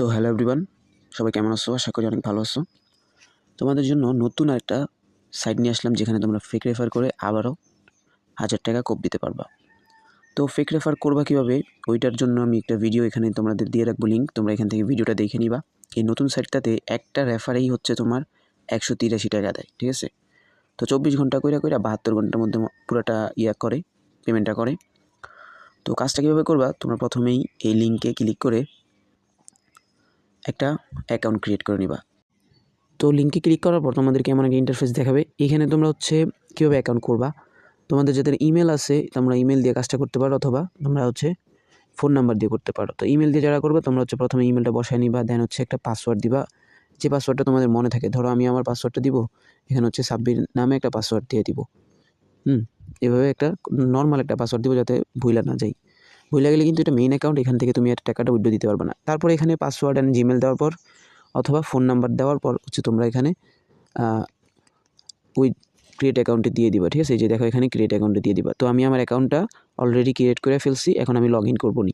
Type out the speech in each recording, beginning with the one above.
তো hello everyone সবাই কেমন আছো? আশা করি অনেক ভালো আছো। তোমাদের জন্য নতুন একটা সাইট নিয়ে আসলাম, যেখানে তোমরা ফেক রেফার করে আবারও হাজার টাকা কোপ দিতে পারবা। তো ফেক রেফার করবা কীভাবে? ওইটার জন্য আমি একটা ভিডিও এখানে তোমাদের দিয়ে রাখব লিঙ্ক তোমরা এখান থেকে ভিডিওটা দেখে নিবা। এই নতুন সাইটটাতে একটা রেফারেই হচ্ছে তোমার একশো তিরাশি টাকা দেয়, ঠিক আছে? তো চব্বিশ ঘণ্টা কইরা কইরা বাহাত্তর ঘণ্টার মধ্যে পুরোটা ইয়া করে পেমেন্টটা করে। তো কাজটা কীভাবে করবা? তোমরা প্রথমেই এই লিঙ্কে ক্লিক করে একটা অ্যাকাউন্ট ক্রিয়েট করে নিবা। তো লিঙ্কে ক্লিক করার পর তোমাদেরকে এমন একটা ইন্টারফেস দেখাবে। এখানে তোমরা হচ্ছে কীভাবে অ্যাকাউন্ট করবা? তোমাদের যাদের ইমেল আছে, তোমরা ইমেল দিয়ে কাজটা করতে পারো অথবা তোমরা হচ্ছে ফোন নাম্বার দিয়ে করতে পারো। তো ইমেল দিয়ে যারা করবে, তোমরা হচ্ছে প্রথমে ইমেলটা বসায় নিবা দেন হচ্ছে একটা পাসওয়ার্ড দিবা। যে পাসওয়ার্ডটা তোমাদের মনে থাকে, ধরো আমি আমার পাসওয়ার্ডটা দিব, এখানে হচ্ছে সাব্বির নামে একটা পাসওয়ার্ড দিয়ে দিব। হুম, এভাবে একটা নর্মাল একটা পাসওয়ার্ড দিব যাতে ভুলা না যাই। ভুলে গেলে কিন্তু এটা মেইন অ্যাকাউন্ট এখান থেকে তুমি আর টাকাটা উইড্রো দিতে পারবে না। তারপর এখানে পাসওয়ার্ড অ্যান্ড জিমেল দেওয়ার পর অথবা ফোন নাম্বার দেওয়ার পর হচ্ছে তোমরা এখানে উইথ ক্রিয়েট অ্যাকাউন্টে দিয়ে দিবা, ঠিক আছে? এই যে দেখো এখানে ক্রিয়েট অ্যাকাউন্টে দিয়ে দিবা। তো আমি আমার অ্যাকাউন্টটা অলরেডি ক্রিয়েট করে ফেলছি, এখন আমি লগ ইন করব নি।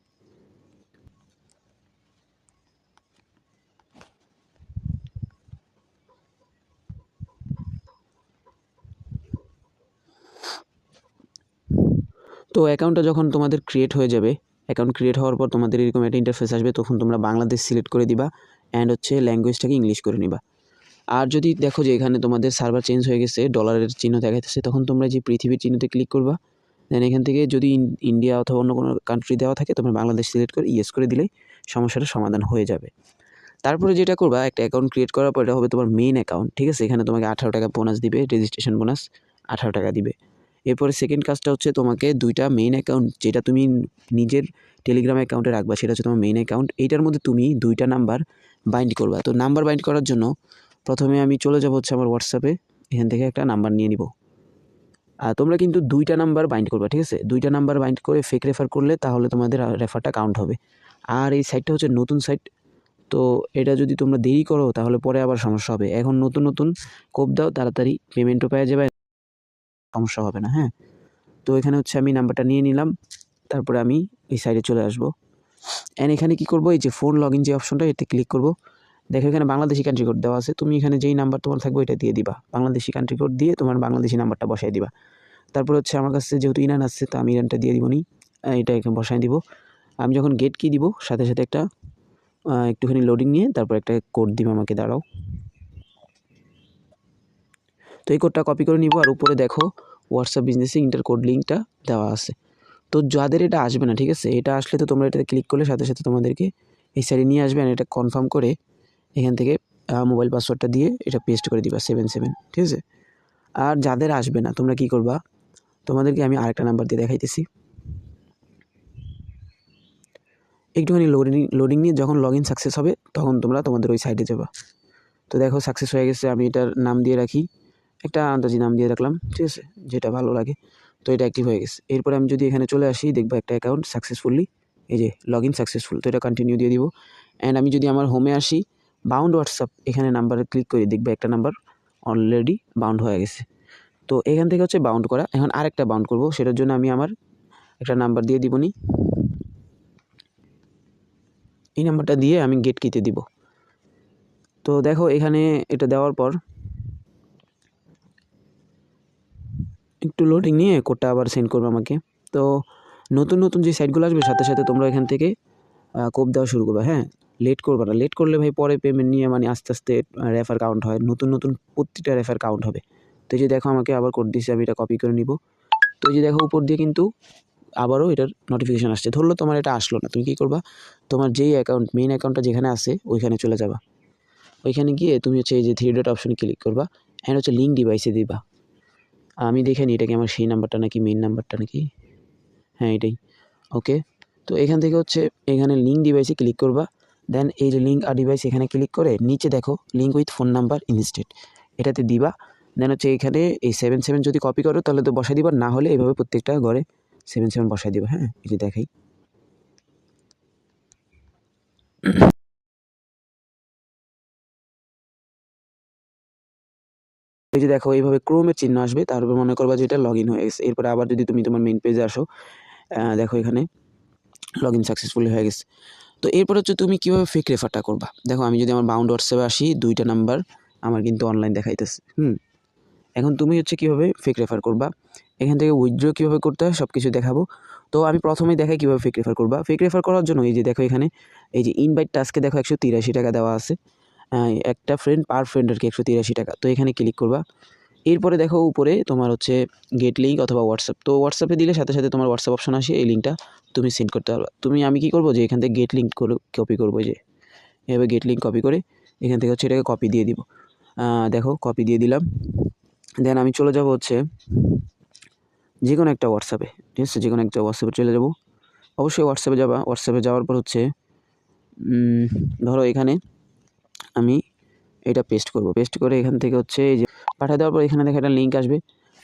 তো অ্যাকাউন্টটা যখন তোমাদের ক্রিয়েট হয়ে যাবে অ্যাকাউন্ট ক্রিয়েট হওয়ার পর তোমাদের এরকম একটা ইন্টারফেস আসবে, তখন তোমরা বাংলাদেশ সিলেক্ট করে দিবা অ্যান্ড হচ্ছে ল্যাঙ্গুয়েজটাকে ইংলিশ করে নিবা। আর যদি দেখো যে এখানে তোমাদের সার্ভার চেঞ্জ হয়ে গেছে ডলারের চিহ্ন দেখাইতেছে, তখন তোমরা যে পৃথিবীর চিহ্নতে ক্লিক করবা দেন এখান থেকে যদি ইন- ইন্ডিয়া অথবা অন্য কোনো কান্ট্রি দেওয়া থাকে, তোমরা বাংলাদেশ সিলেক্ট করে ইয়েস করে দিলেই সমস্যাটা সমাধান হয়ে যাবে। তারপরে যেটা করবা, একটা অ্যাকাউন্ট ক্রিয়েট করার পর এটা হবে তোমার মেন অ্যাকাউন্ট ঠিক আছে? এখানে তোমাকে আঠারো টাকা বোনাস দিবে রেজিস্ট্রেশন বোনাস আঠারো টাকা দিবে। এরপরে সেকেন্ড কাজটা হচ্ছে তোমাকে দুইটা মেইন অ্যাকাউন্ট যেটা তুমি নিজের টেলিগ্রাম অ্যাকাউন্টে রাখবা, সেটা হচ্ছে তোমার মেইন অ্যাকাউন্ট এইটার মধ্যে তুমি দুইটা নাম্বার বাইন্ড করবা। তো নাম্বার বাইন্ড করার জন্য প্রথমে আমি চলে যাব হচ্ছে আমার হোয়াটসঅ্যাপে এখান থেকে একটা নাম্বার নিয়ে নিব। আর তোমরা কিন্তু দুইটা নাম্বার বাইন্ড করবা, ঠিক আছে? দুইটা নাম্বার বাইন্ড করে ফেক রেফার করলে তাহলে তোমাদের রেফারটা কাউন্ট হবে। আর এই সাইটটা হচ্ছে নতুন সাইট তো এটা যদি তোমরা দেরি করো তাহলে পরে আবার সমস্যা হবে। এখন নতুন নতুন কোপ দাও, তাড়াতাড়ি পেমেন্টও পেয়ে যাবে। সমস্যা হবে না হ্যাঁ? তো এখানে হচ্ছে আমি নাম্বারটা নিয়ে নিলাম, তারপরে আমি এই সাইডে চলে আসব। অ্যান্ড এখানে কি করব? এই যে ফোন লগ ইন যে অপশনটা এতে ক্লিক করব। দেখো এখানে বাংলাদেশি কান্ট্রি কোড দেওয়া আছে, তুমি এখানে যেই নাম্বার তোমার থাকবে এটা দিয়ে দিবা। বাংলাদেশি কান্ট্রি কোড দিয়ে তোমার বাংলাদেশি নাম্বারটা বসাই দিবা। তারপর হচ্ছে আমার কাছে যেহেতু ইরান আসছে, তো আমি ইরানটা দিয়ে দিব নি। এটা এখানে বসাই দিব। আমি যখন গেট কি দিব, সাথে সাথে একটা একটুখানি লোডিং নিয়ে তারপর একটা কোড দিবে আমাকে, দাঁড়াও। তো এই কোডটা কপি করে নিব, আর উপরে দেখো হোয়াটসঅ্যাপ বিজনেসে ইন্টার কোড লিঙ্কটা দেওয়া আছে। তো যাদের এটা আসবে না, ঠিক আছে? এটা আসলে তো তোমরা এটাতে ক্লিক করলে সাথে সাথে তোমাদেরকে এই সাইডে নিয়ে আসবে আর এটা কনফার্ম করে এখান থেকে মোবাইল পাসওয়ার্ডটা দিয়ে এটা পেস্ট করে দিবা সেভেন সেভেন ঠিক আছে? আর যাদের আসবে না, তোমরা কি করবা? তোমাদেরকে আমি আরেকটা নাম্বার দিয়ে দেখাইতেছি। একটুখানি লোডিং লোডিং নিয়ে যখন লগ ইন সাকসেস হবে, তখন তোমরা তোমাদের ওই সাইডে যাবা। তো দেখো সাকসেস হয়ে গেছে, আমি এটার নাম দিয়ে রাখি। একটা আন্দাজি নাম দিয়ে রাখলাম, ঠিক আছে? যেটা ভালো লাগে। তো এটা অ্যাক্টিভ হয়ে গেছে। এরপরে আমি যদি এখানে চলে আসি, দেখব একটা অ্যাকাউন্ট সাকসেসফুলি এই যে লগ ইন সাকসেসফুল তো এটা কন্টিনিউ দিয়ে দিব। অ্যান্ড আমি যদি আমার হোমে আসি বাউন্ড হোয়াটসঅ্যাপ এখানে নাম্বারে ক্লিক করি দেখবে একটা নাম্বার অলরেডি বাউন্ড হয়ে গেছে। তো এখান থেকে হচ্ছে বাউন্ড করা। এখন আরেকটা বাউন্ড করব। সেটার জন্য আমি আমার একটা নাম্বার দিয়ে দিবনি এই নাম্বারটা দিয়ে আমি গেট কিতে দিব। তো দেখো, এখানে এটা দেওয়ার পর একটু লোডিং নিয়ে কোডটা আবার সেন্ড করবে আমাকে। তো নতুন নতুন যে সাইটগুলো আসবে, সাথে সাথে তোমরা এখান থেকে কোপ দেওয়া শুরু করবে হ্যাঁ? লেট করবে না। লেট করলে ভাই পরে পেমেন্ট নিয়ে মানে আস্তে আস্তে রেফার কাউন্ট হয়। নতুন নতুন প্রতিটা রেফার কাউন্ট হবে। তো এই যে দেখো আমাকে আবার কোড দিচ্ছে আমি এটা কপি করে নিব। তো এই যে দেখো উপর দিয়ে কিন্তু আবারও এটার নোটিফিকেশান আসছে। ধরলো তোমার এটা আসলো না, তুমি কী করবা? তোমার যেই অ্যাকাউন্ট মেইন অ্যাকাউন্টটা যেখানে আছে, ওইখানে চলে যাবা। ওইখানে গিয়ে তুমি হচ্ছে এই যে থ্রি ডট অপশনে ক্লিক করবা। অ্যান্ড হচ্ছে লিঙ্ক ডিভাইসে দিবা। আমি দেখে নিই এটা কি আমার সেই নাম্বারটা নাকি মেইন নাম্বারটা নাকি। হ্যাঁ এটাই। ওকে তো এখান থেকে হচ্ছে এখানে লিঙ্ক ডিভাইসে ক্লিক করবা। দেন এই যে লিঙ্ক আর ডিভাইস এখানে ক্লিক করে নিচে দেখো link with phone number instead এটাতে দিবা। দেন হচ্ছে এখানে এই সেভেন সেভেন যদি কপি করো তাহলে তো বসাই দিবা। না হলে এইভাবে প্রত্যেকটা ঘরে সেভেন সেভেন বসাই দিবা। হ্যাঁ যে দেখাই। এই যে দেখো, এইভাবে ক্রোমের চিহ্ন আসবে, তারপর মনে করবা যে এটা লগ ইন হয়ে গেছে। এরপরে আবার যদি তুমি তোমার মেন পেজে আসো দেখো এখানে লগ ইন সাকসেসফুলি হয়ে গেছে। তো এরপর হচ্ছে তুমি কীভাবে ফেক রেফারটা করবা? দেখো, আমি যদি আমার বাউন্ড হোয়াটসঅ্যাপে আসি, দুইটা নাম্বার আমার কিন্তু অনলাইন দেখাইতেছে, হুম? এখন তুমি হচ্ছে কীভাবে ফেক রেফার করবা? এখান থেকে উইথড্র কীভাবে করতে হয় সব কিছু দেখাবো। তো আমি প্রথমেই দেখাই কীভাবে ফেক রেফার করবা। ফেক রেফার করার জন্য এই যে দেখো এখানে, এই যে ইনভাইট টাস্কে দেখো একশো তিরাশি টাকা দেওয়া আছে। একটা ফ্রেন্ড পার কি একশো তিরাশি টাকা। তো এখানে ক্লিক করবা। এরপরে দেখো উপরে তোমার হচ্ছে গেট লিঙ্ক অথবা হোয়াটসঅ্যাপ তো হোয়াটসঅ্যাপে দিলে সাথে সাথে তোমার হোয়াটসঅ্যাপ অপশন আসে, এই লিঙ্কটা তুমি সেন্ড করতে পারবা। তুমি আমি কি করব যে এখান থেকে গেট লিঙ্ক কপি করব যে। এভাবে গেট লিঙ্ক কপি করে এখান থেকে হচ্ছে এটাকে কপি দিয়ে দিব। দেখো কপি দিয়ে দিলাম। দেন আমি চলে যাব হচ্ছে যে কোনো একটা হোয়াটসঅ্যাপে ঠিক আছে যে কোনো একটা হোয়াটসঅ্যাপে চলে যাব। অবশ্যই হোয়াটসঅ্যাপে যাবা। হোয়াটসঅ্যাপে যাওয়ার পর হচ্ছে ধরো এখানে আমি এটা পেস্ট করব। পেস্ট করে এখান থেকে হচ্ছে এই যে পাঠিয়ে দেওয়ার পর এখানে দেখো একটা লিঙ্ক আসবে।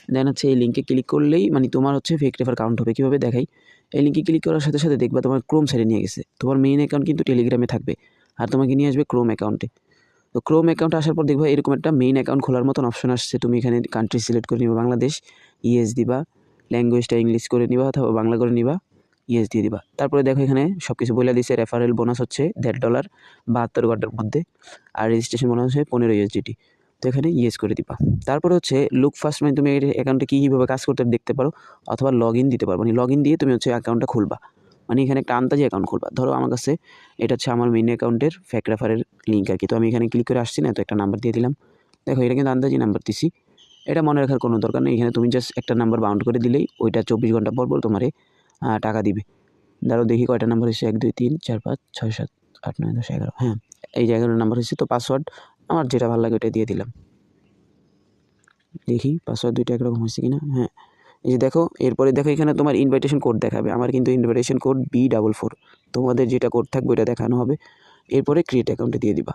দেন হচ্ছে এই লিঙ্কে ক্লিক করলেই মানে তোমার হচ্ছে ফেক রেফার কাউন্ট হবে। কীভাবে দেখাই? এই লিঙ্কে ক্লিক করার সাথে সাথে দেখবা তোমার ক্রোম সাইডে নিয়ে গেছে। তোমার মেইন অ্যাকাউন্ট কিন্তু টেলিগ্রামে থাকবে। আর তোমাকে নিয়ে আসবে ক্রোম অ্যাকাউন্টে তো ক্রোম অ্যাকাউন্ট আসার পর দেখবা এরকম একটা মেইন অ্যাকাউন্ট খোলার মতন অপশন আসছে। তুমি এখানে কান্ট্রি সিলেক্ট করে নিবা। বাংলাদেশ ইএস দিবা। ল্যাঙ্গুয়েজটা ইংলিশ করে নিবা অথবা বাংলা করে নিবা। ইএস দিয়ে দিবা। তারপরে দেখো এখানে সব কিছু বলে দিছে রেফারেল বোনাস হচ্ছে দেড় ডলার বাহাত্তর ঘণ্টার মধ্যে আর রেজিস্ট্রেশন বোনাস হচ্ছে পনেরো ইউএসডিটি তো এখানে ইয়েস করে দিবা। তারপরে হচ্ছে লুক ফার্স্ট মানে তুমি এর অ্যাকাউন্টে কী কীভাবে কাজ করতে দেখতে পারো অথবা লগ ইন দিতে পারো। মানে লগ ইন দিয়ে তুমি হচ্ছে অ্যাকাউন্টটা খুলবা। মানে এখানে একটা আন্দাজি অ্যাকাউন্ট খুলবা। ধরো আমার কাছে এটা হচ্ছে আমার মেন অ্যাকাউন্টের ফ্যাক রেফারের লিঙ্ক আর কি। তো আমি এখানে ক্লিক করে আসছি না, তো একটা নাম্বার দিয়ে দিলাম। দেখো এটা কিন্তু আন্দাজি নাম্বার দিছি। এটা মনে রাখার কোনো দরকার নেই। এখানে তুমি জাস্ট একটা নাম্বার বাউন্ড করে দিলেই ওইটা চব্বিশ ঘণ্টা পর পর তোমারে টাকা দিবে। ধরো দেখি কয়টা নাম্বার হচ্ছে এক, দুই, তিন, চার, পাঁচ, ছয়, সাত, আট, নয়, দশ, এগারো। হ্যাঁ এই যে এগারো নাম্বার হচ্ছে তো পাসওয়ার্ড আমার যেটা ভালো লাগে ওইটা দিয়ে দিলাম। দেখি পাসওয়ার্ড দুইটা একরকম হয়েছে কি না হ্যাঁ এই যে দেখো, এরপরে দেখো এখানে তোমার ইনভাইটেশন কোড দেখাবে। আমার কিন্তু invitation code B double four তোমাদের যেটা কোড থাকবে ওটা দেখানো হবে। এরপরে ক্রিয়েট অ্যাকাউন্টে দিয়ে দিবা।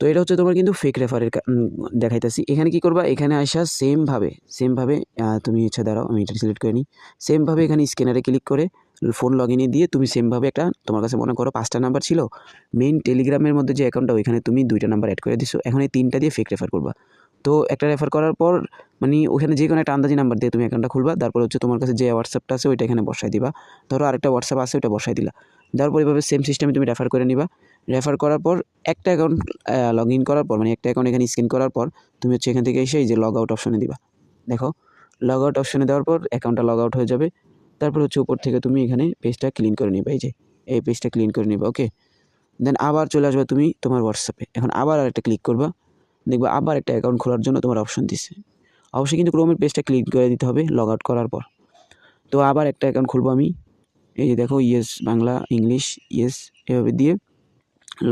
তো এটা হচ্ছে তোমার কিন্তু ফেক রেফারের দেখাইতেছি। এখানে কি করবা? এখানে আসা সেমভাবে সেমভাবে তুমি ইচ্ছা দাঁড়াও, আমি এটা সিলেক্ট করে নিই। সেমভাবে এখানে স্ক্যানারে ক্লিক করে ফোন লগ ইনে দিয়ে তুমি সেমভাবে একটা, তোমার কাছে মনে করো পাঁচটা নাম্বার ছিল মেইন টেলিগ্রামের মধ্যে যে অ্যাকাউন্টটা ওইখানে তুমি দুইটা নাম্বার অ্যাড করে দিছো। এখন এই তিনটা দিয়ে ফেক রেফার করবা। তো একটা রেফার করার পর মানে ওখানে যে কোনো একটা আন্দাজি নাম্বার দিয়ে তুমি অ্যাকাউন্টটা খুলবা। তারপর হচ্ছে তোমার কাছে যে হোয়াটসঅ্যাপটা আছে, ওইটা এখানে বসাই দিবা। ধরো আরেকটা হোয়াটসঅ্যাপ আছে, ওইটা বসাই দিলা। দেওয়ার পর এভাবে সেম সিস্টেমে তুমি রেফার করে নিবা। রেফার করার পর একটা অ্যাকাউন্ট লগ ইন করার পর মানে একটা অ্যাকাউন্ট এখানে স্ক্যান করার পর, তুমি হচ্ছে এখান থেকে এসে এই যে লগ আউট অপশনে দিবা। দেখো লগ আউট অপশনে দেওয়ার পর অ্যাকাউন্টটা লগ আউট হয়ে যাবে। তারপর হচ্ছে উপর থেকে তুমি এখানে পেজটা ক্লিন করে নিবা, এই যে, এই পেজটা ক্লিন করে নিবা ওকে দেন আবার চলে আসবে তুমি তোমার হোয়াটসঅ্যাপে এখন আবার আরেকটা ক্লিক করবা। দেখবা আবার একটা অ্যাকাউন্ট খোলার জন্য তোমার অপশন দিচ্ছে অবশ্যই কিন্তু ক্রোমের পেজটা ক্লিক করে দিতে হবে লগ আউট করার পর। তো আবার একটা অ্যাকাউন্ট খুলবো আমি। এই যে দেখো ইয়েস বাংলা ইংলিশ ইয়েস এভাবে দিয়ে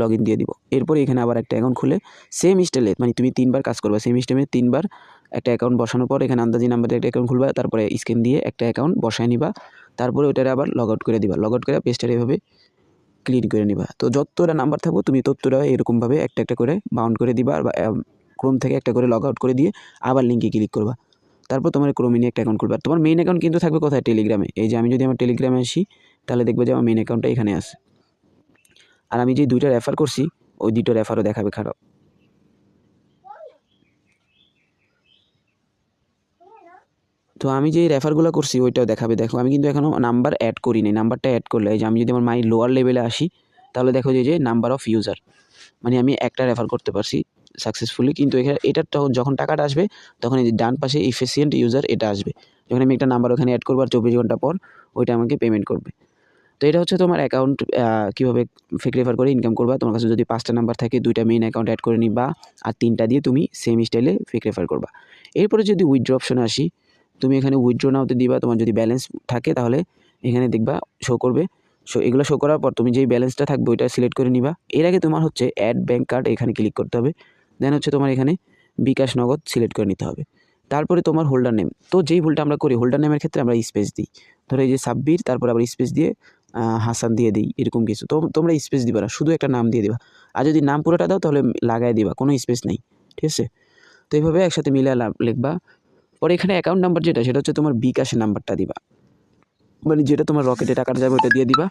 লগ ইন দিয়ে দিব। এরপরে এখানে আবার একটা অ্যাকাউন্ট খুলে সেম স্টাইলে মানে তুমি তিনবার কাজ করবা সেম স্টেমে তিনবার একটা অ্যাকাউন্ট বসানোর পর এখানে আন্দাজি নাম্বারে একটা অ্যাকাউন্ট খুলবা, তারপরে স্ক্যান দিয়ে একটা অ্যাকাউন্ট বসায় নিবা, তারপরে ওটারে আবার লগ আউট করে দিবা। লগ আউট করে পেজটা এভাবে ক্লিন করে নিবা। তো যতটা নাম্বার থাকব, তুমি ততটা এরকমভাবে একটা একটা করে বাউন্ড করে দিবা, বা ক্রোম থেকে একটা করে লগ আউট করে দিয়ে আবার লিঙ্কে ক্লিক করবা। তারপর তোমার ক্রোমে নিয়ে একটা অ্যাকাউন্ট খুলবা। তোমার মেইন অ্যাকাউন্ট কিন্তু থাকবে কোথায়? টেলিগ্রামে এই যে আমি যদি আমার টেলিগ্রামে আসি, তাহলে দেখব যে আমার মেইন অ্যাকাউন্টটা এখানে আছে। আর আমি যে দুইটা রেফার করছি, ওই দুটো রেফারও দেখাবে খারাপ তো আমি যে রেফারগুলো করছি, ওইটাও দেখাবে। দেখো, আমি কিন্তু এখনও নাম্বার অ্যাড করিনি। নাম্বারটা অ্যাড করলে যে আমি যদি আমার মাই লোয়ার লেভেলে আসি, তাহলে দেখো যে যে নাম্বার অফ ইউজার মানে আমি একটা রেফার করতে পারছি সাকসেসফুলি কিন্তু এখানে এটার যখন টাকাটা আসবে, তখন এই যে ডান পাশে ইফিসিয়েন্ট ইউজার এটা আসবে। যখন আমি একটা নাম্বার ওখানে অ্যাড করব আর চব্বিশ ঘণ্টা পর, ওইটা আমাকে পেমেন্ট করবে। তো এটা হচ্ছে তোমার অ্যাকাউন্ট কীভাবে রেফার করে ইনকাম করবা। তোমার কাছে যদি পাঁচটা নাম্বার থাকে, দুইটা মেইন অ্যাকাউন্ট অ্যাড করে নিবা, আর তিনটা দিয়ে তুমি সেম স্টাইলে ফেক রেফার করবা। এরপরে যদি উইথড্র অপশনে আসি, তুমি এখানে উইথড্র নাওতে দিবা। তোমার যদি ব্যালেন্স থাকে, তাহলে এখানে দেখবা শো করবে। শো এগুলো শো করার পর তুমি যেই ব্যালেন্সটা থাকবে, ওইটা সিলেক্ট করে নিবা। এর আগে তোমার হচ্ছে অ্যাড ব্যাঙ্ক কার্ড এখানে ক্লিক করতে হবে। দেন হচ্ছে তোমার এখানে বিকাশ নগদ সিলেক্ট করে নিতে হবে। তারপরে তোমার হোল্ডার নেম তো যেই ভুলটা আমরা করি হোল্ডার নেমের ক্ষেত্রে আমরা স্পেস দিই। ধরো এই যে সাব্বির, তারপর আবার স্পেস দিয়ে হাসান দিয়ে দিই, এরকম কিছু। তো তোমরা স্পেস দিবা না, শুধু একটা নাম দিয়ে দিবা। আর যদি নাম পুরোটা দাও, তাহলে লাগাই দিবা, কোনো স্পেস নেই, ঠিক আছে? তো এইভাবে একসাথে মিলে লিখবা। পরে এখানে অ্যাকাউন্ট নাম্বার যেটা, সেটা হচ্ছে তোমার বিকাশের নাম্বারটা দিবা। মানে যেটা তোমার রকেটে টাকাটা যাবে, ওটা দিয়ে দিবা।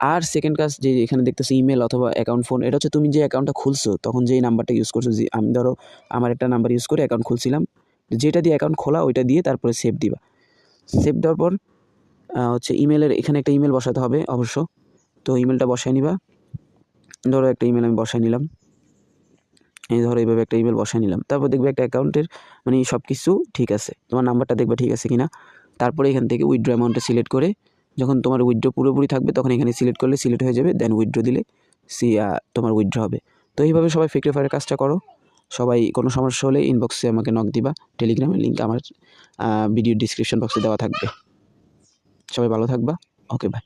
আর সেকেন্ড কাজ যে এখানে দেখতেছো ইমেল অথবা অ্যাকাউন্ট ফোন এটা হচ্ছে তুমি যে অ্যাকাউন্টটা খুলছো, তখন যেই নাম্বারটা ইউজ করছ, যে আমি ধরো আমার একটা নাম্বার ইউজ করে অ্যাকাউন্ট খুলছিলাম, যেটা দিয়ে অ্যাকাউন্ট খোলা, ওইটা দিয়ে তারপরে সেভ দিবা। সেভ দেওয়ার পর হচ্ছে ইমেলের এখানে একটা ইমেল বসাতে হবে অবশ্য। তো ইমেলটা বসায় নিবা। ধরো একটা ইমেল আমি বসায় নিলাম। এই ধরো এইভাবে একটা ইমেল বসায় নিলাম। তারপর দেখবে একটা অ্যাকাউন্টের মানে সব কিছু ঠিক আছে। তোমার নাম্বারটা দেখবে ঠিক আছে কি না তারপরে এখান থেকে উইথড্র অ্যামাউন্টটা সিলেক্ট করে, যখন তোমার উইথড্র পুরোপুরি থাকবে, তখন এখানে সিলেক্ট করলে সিলেক্ট হয়ে যাবে দেন উইথড্র দিলে সি তোমার উইথড্র হবে। তো এইভাবে সবাই ফিক্রিফায়ারের কাজটা করো। সবাই কোনো সমস্যা হলে ইনবক্সে আমাকে নক দিবা। টেলিগ্রামের লিঙ্ক আমার ভিডিও ডিসক্রিপশন বক্সে দেওয়া থাকবে। সবাই ভালো থাকবা। Okay bye